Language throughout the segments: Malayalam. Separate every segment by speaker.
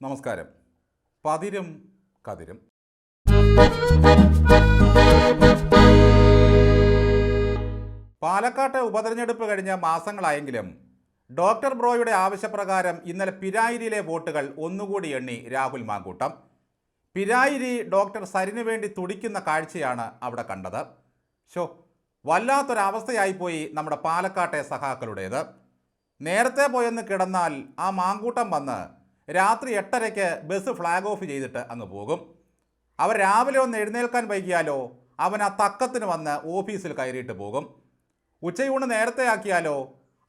Speaker 1: നമസ്കാരം. പതിരും കതിരും. പാലക്കാട്ടെ ഉപതെരഞ്ഞെടുപ്പ് കഴിഞ്ഞ മാസങ്ങളായെങ്കിലും ഡോക്ടർ ബ്രോയുടെ ആവശ്യപ്രകാരം ഇന്നലെ പിരായിരിയിലെ വോട്ടുകൾ ഒന്നുകൂടി എണ്ണി രാഹുൽ മാങ്കൂട്ടം. പിരായിരി ഡോക്ടർ സരിനു വേണ്ടി തുടിക്കുന്ന കാഴ്ചയാണ് അവിടെ കണ്ടത്. ഷോ വല്ലാത്തൊരവസ്ഥയായിപ്പോയി നമ്മുടെ പാലക്കാട്ടെ സഖാക്കളുടേത് നേരത്തെ പോയെന്ന് കിടന്നാൽ ആ മാങ്കൂട്ടം വന്ന് രാത്രി എട്ടരയ്ക്ക് ബസ് ഫ്ലാഗ് ഓഫ് ചെയ്തിട്ട് അങ്ങ് പോകും. അവർ രാവിലെ ഒന്ന് എഴുന്നേൽക്കാൻ വൈകിയാലോ അവൻ ആ തക്കത്തിന് വന്ന് ഓഫീസിൽ കയറിയിട്ട് പോകും. ഉച്ചയൂണ് നേരത്തെ ആക്കിയാലോ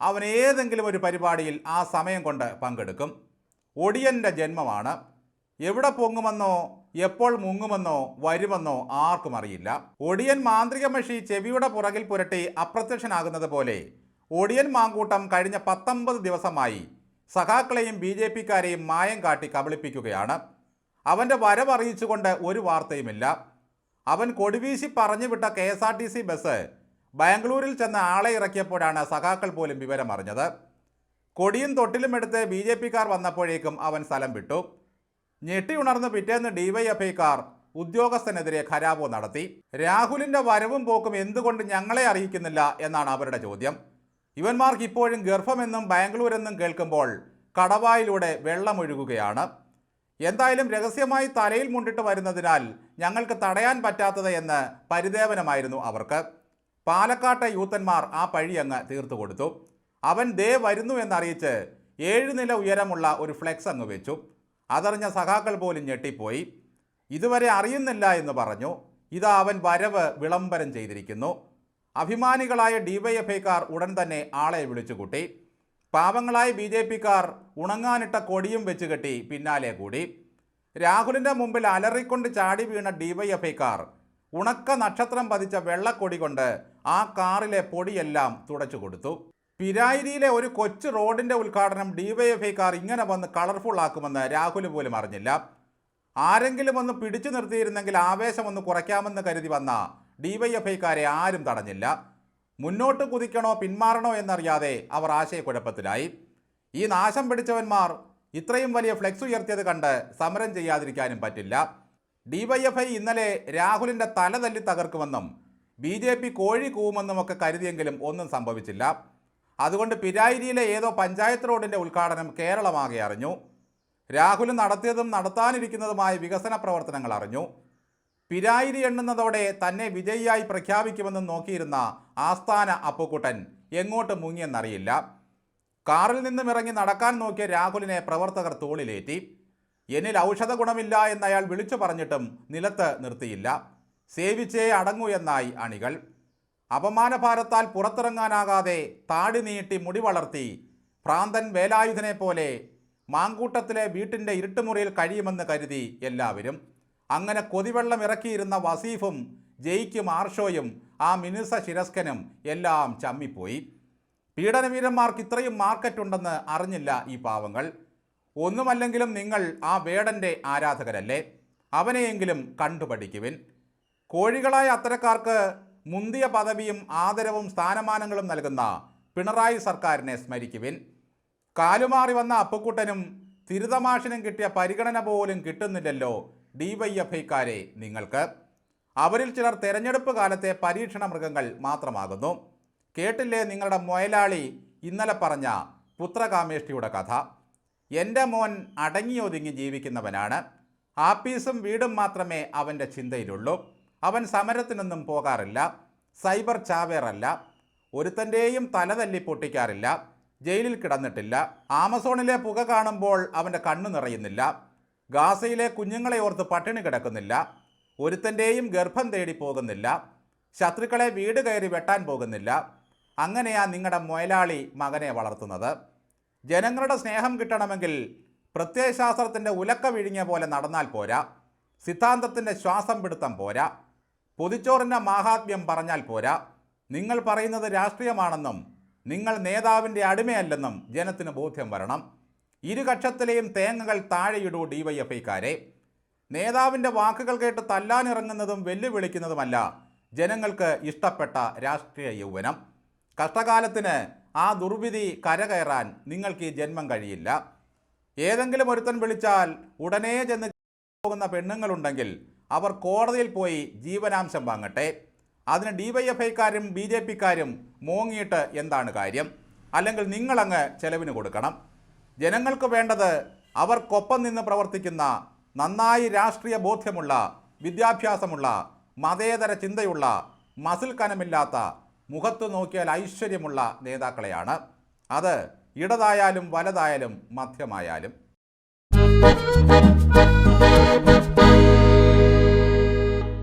Speaker 1: അവൻ ഏതെങ്കിലും ഒരു പരിപാടിയിൽ ആ സമയം കൊണ്ട് പങ്കെടുക്കും. ഒടിയന്റെ ജന്മമാണ്. എവിടെ പൊങ്ങുമെന്നോ എപ്പോൾ മുങ്ങുമെന്നോ വരുമെന്നോ ആർക്കും അറിയില്ല. ഒടിയൻ മാന്ത്രിക മഷി ചെവിയുടെ പുറകിൽ പുരട്ടി അപ്രത്യക്ഷനാകുന്നത് പോലെ ഒടിയൻ മാങ്കൂട്ടം കഴിഞ്ഞ പത്തൊമ്പത് ദിവസമായി സഖാക്കളെയും ബി ജെ പിക്കാരെയും മായം കാട്ടി കബളിപ്പിക്കുകയാണ്. അവന്റെ വരവറിയിച്ചുകൊണ്ട് ഒരു വാർത്തയുമില്ല. അവൻ കൊടിവീശി പറഞ്ഞു വിട്ട K S R T C bus ബാംഗ്ലൂരിൽ ചെന്ന് ആളെ ഇറക്കിയപ്പോഴാണ് സഖാക്കൾ പോലും വിവരമറിഞ്ഞത്. കൊടിയും തൊട്ടിലും എടുത്ത് ബി ജെ പിക്കാർ വന്നപ്പോഴേക്കും അവൻ സ്ഥലം വിട്ടു. ഞെട്ടി ഉണർന്ന് പിറ്റേന്ന് ഡിവൈഎഫ്ഐക്കാർ ഉദ്യോഗസ്ഥനെതിരെ ഖരാബോ നടത്തി. രാഹുലിന്റെ വരവും പോക്കും എന്തുകൊണ്ട് ഞങ്ങളെ അറിയിക്കുന്നില്ല എന്നാണ് അവരുടെ ചോദ്യം. ഇവന്മാർക്ക് ഇപ്പോഴും ഗർഭമെന്നും ബാംഗ്ലൂരെന്നും കേൾക്കുമ്പോൾ കടവായിലൂടെ വെള്ളമൊഴുകുകയാണ്. എന്തായാലും രഹസ്യമായി തലയിൽ മുണ്ടിട്ട് വരുന്നതിനാൽ ഞങ്ങൾക്ക് തടയാൻ പറ്റാത്തത് എന്ന് പരിദേവനമായിരുന്നു അവർക്ക്. പാലക്കാട്ടെ യൂത്തന്മാർ ആ പഴി അങ്ങ് തീർത്തു കൊടുത്തു. അവൻ ദേ വരുന്നു എന്നറിയിച്ച് ഏഴ് നില ഉയരമുള്ള ഒരു ഫ്ലെക്സ് അങ്ങ് വെച്ചു. അതറിഞ്ഞ സഖാക്കൾ പോലും ഞെട്ടിപ്പോയി. ഇതുവരെ അറിയുന്നില്ല എന്ന് പറഞ്ഞു. ഇതാ അവൻ വരവ് വിളംബരം ചെയ്തിരിക്കുന്നു. അഭിമാനികളായ ഡിവൈഎഫ്ഐക്കാർ ഉടൻ തന്നെ ആളെ വിളിച്ചുകൂട്ടി. പാവങ്ങളായ ബി ജെ പിക്കാർ ഉണങ്ങാനിട്ട കൊടിയും വെച്ച് കെട്ടി പിന്നാലെ കൂടി. രാഹുലിന്റെ മുമ്പിൽ അലറിക്കൊണ്ട് ചാടി വീണ ഡിവൈഎഫ്ഐക്കാർ ഉണക്ക നക്ഷത്രം പതിച്ച വെള്ളക്കൊടി കൊണ്ട് ആ കാറിലെ പൊടിയെല്ലാം തുടച്ചു കൊടുത്തു. പിരായിരിയിലെ ഒരു കൊച്ചു റോഡിന്റെ ഉദ്ഘാടനം ഡിവൈഎഫ്ഐക്കാർ ഇങ്ങനെ വന്ന് കളർഫുൾ ആക്കുമെന്ന് രാഹുൽ പോലും അറിഞ്ഞില്ല. ആരെങ്കിലും ഒന്ന് പിടിച്ചു നിർത്തിയിരുന്നെങ്കിൽ ആവേശം ഒന്ന് കുറയ്ക്കാമെന്ന് കരുതി വന്ന ഡിവൈഎഫ്ഐക്കാരെ ആരും തടഞ്ഞില്ല. മുന്നോട്ട് കുതിക്കണോ പിന്മാറണോ എന്നറിയാതെ അവർ ആശയക്കുഴപ്പത്തിലായി. ഈ നാശം പിടിച്ചവന്മാർ ഇത്രയും വലിയ ഫ്ലെക്സ് ഉയർത്തിയത് കണ്ട് സമരം ചെയ്യാതിരിക്കാനും പറ്റില്ല. ഡിവൈഎഫ്ഐ ഇന്നലെ രാഹുലിന്റെ തല തല്ലി തകർക്കുമെന്നും ബി ജെ പി കോഴി കൂവുമെന്നുമൊക്കെ കരുതിയെങ്കിലും ഒന്നും സംഭവിച്ചില്ല. അതുകൊണ്ട് പിരായിരിയിലെ ഏതോ പഞ്ചായത്ത് റോഡിന്റെ ഉദ്ഘാടനം കേരളമാകെ അറിഞ്ഞു. രാഹുൽ നടത്തിയതും നടത്താനിരിക്കുന്നതുമായ വികസന പ്രവർത്തനങ്ങൾ അറിഞ്ഞു. പിരായിരി എണ്ണുന്നതോടെ തന്നെ വിജയിയായി പ്രഖ്യാപിക്കുമെന്ന് നോക്കിയിരുന്ന ആസ്ഥാന അപ്പുക്കുട്ടൻ എങ്ങോട്ട് മുങ്ങിയെന്നറിയില്ല. കാറിൽ നിന്നും ഇറങ്ങി നടക്കാൻ നോക്കിയ രാഹുലിനെ പ്രവർത്തകർ തോളിലേറ്റി. എന്നിൽ ഔഷധ ഗുണമില്ല എന്നയാൾ വിളിച്ചു പറഞ്ഞിട്ടും നിലത്ത് നിർത്തിയില്ല. സേവിച്ചേ അടങ്ങൂ എന്നായി അണികൾ. അപമാനഭാരത്താൽ പുറത്തിറങ്ങാനാകാതെ താടി നീട്ടി മുടി വളർത്തി ഭ്രാന്തൻ വേലായുധനെ പോലെ മാങ്കൂട്ടത്തിലെ വീട്ടിന്റെ ഇരുട്ടുമുറിയിൽ കഴിയുമെന്ന് കരുതി എല്ലാവരും. അങ്ങനെ കൊതിവെള്ളം ഇറക്കിയിരുന്ന വസീഫും ജയിക്കും ആർഷോയും ആ മിനുസ ശിരസ്കനും എല്ലാം ചമ്മിപ്പോയി. പീഡനവീരന്മാർക്ക് ഇത്രയും മാർക്കറ്റ് ഉണ്ടെന്ന് അറിഞ്ഞില്ല ഈ പാവങ്ങൾ. ഒന്നുമല്ലെങ്കിലും നിങ്ങൾ ആ വേടന്റെ ആരാധകരല്ലേ? അവനെയെങ്കിലും കണ്ടുപഠിക്കുവിൻ. കോഴികളായ അത്തരക്കാർക്ക് മുന്തിയ പദവിയും ആദരവും സ്ഥാനമാനങ്ങളും നൽകുന്ന പിണറായി സർക്കാരിനെ സ്മരിക്കുവിൻ. കാലുമാറി വന്ന അപ്പുക്കുട്ടനും തിരുതമാഷിനും കിട്ടിയ പരിഗണന പോലും കിട്ടുന്നില്ലല്ലോ ഡിവൈഎഫ്ഐക്കാരെ നിങ്ങൾക്ക്. അവരിൽ ചിലർ തെരഞ്ഞെടുപ്പ് കാലത്തെ പരീക്ഷണ മൃഗങ്ങൾ മാത്രമാകുന്നു. കേട്ടില്ലേ നിങ്ങളുടെ മൊയലാളി? ഇന്നലെ പറഞ്ഞ പുത്രകാമേഷ്ടിയുടെ കഥ. എന്റെ മോൻ അടങ്ങിയൊതുങ്ങി ജീവിക്കുന്നവനാണ്. ആപ്പീസും വീടും മാത്രമേ അവന്റെ ചിന്തയിലുള്ളൂ. അവൻ സമരത്തിനൊന്നും പോകാറില്ല. സൈബർ ചാവേറല്ല. ഒരുത്തന്റെയും തല തല്ലി പൊട്ടിക്കാറില്ല. ജയിലിൽ കിടന്നിട്ടില്ല. ആമസോണിലെ പുക കാണുമ്പോൾ അവന്റെ കണ്ണു നിറയുന്നില്ല. ഗാസയിലെ കുഞ്ഞുങ്ങളെ ഓർത്ത് പട്ടിണി കിടക്കുന്നില്ല. ഒരുത്തന്റെയും ഗർഭം തേടി പോകുന്നില്ല. ശത്രുക്കളെ വീട് കയറി വെട്ടാൻ പോകുന്നില്ല. അങ്ങനെയാ നിങ്ങളുടെ മൊയലാളി മകനെ വളർത്തുന്നത്. ജനങ്ങളുടെ സ്നേഹം കിട്ടണമെങ്കിൽ പ്രത്യയശാസ്ത്രത്തിന്റെ ഉലക്ക വിഴിഞ്ഞ പോലെ നടന്നാൽ പോരാ. സിദ്ധാന്തത്തിന്റെ ശ്വാസം പിടുത്തം പോരാ. പൊതിച്ചോറിന്റെ മാഹാത്മ്യം പറഞ്ഞാൽ പോരാ. നിങ്ങൾ പറയുന്നത് രാഷ്ട്രീയമാണെന്നും നിങ്ങൾ നേതാവിന്റെ അടിമയല്ലെന്നും ജനത്തിന് ബോധ്യം വരണം. ഇരുകക്ഷത്തിലെയും തേങ്ങകൾ താഴെയിടൂ ഡിവൈഎഫ്ഐക്കാരെ നേതാവിന്റെ വാക്കുകൾ കേട്ട് തല്ലാനിറങ്ങുന്നതും വെല്ലുവിളിക്കുന്നതുമല്ല ജനങ്ങൾക്ക് ഇഷ്ടപ്പെട്ട രാഷ്ട്രീയ യൗവനം. കഷ്ടകാലത്തിന് ആ ദുർവിധി കരകയറാൻ നിങ്ങൾക്ക് ഈ ജന്മം കഴിയില്ല. ഏതെങ്കിലും ഒരുത്തൻ വിളിച്ചാൽ ഉടനെ ചെന്ന് പോകുന്ന പെണ്ണുങ്ങളുണ്ടെങ്കിൽ അവർ കോടതിയിൽ പോയി ജീവനാംശം വാങ്ങട്ടെ. അതിന് ഡിവൈഎഫ്ഐക്കാരും ബി ജെ പിക്കാരും മോങ്ങിയിട്ട് എന്താണ് കാര്യം? അല്ലെങ്കിൽ നിങ്ങളങ്ങ് ചെലവിന് കൊടുക്കണം. ജനങ്ങൾക്ക് വേണ്ടത് അവർക്കൊപ്പം നിന്ന് പ്രവർത്തിക്കുന്ന നന്നായി രാഷ്ട്രീയ ബോധ്യമുള്ള വിദ്യാഭ്യാസമുള്ള മതേതര ചിന്തയുള്ള മസിൽ കനമില്ലാത്ത മുഖത്ത് നോക്കിയാൽ ഐശ്വര്യമുള്ള നേതാക്കളെയാണ്. അത് ഇടതായാലും വലതായാലും മധ്യമായാലും.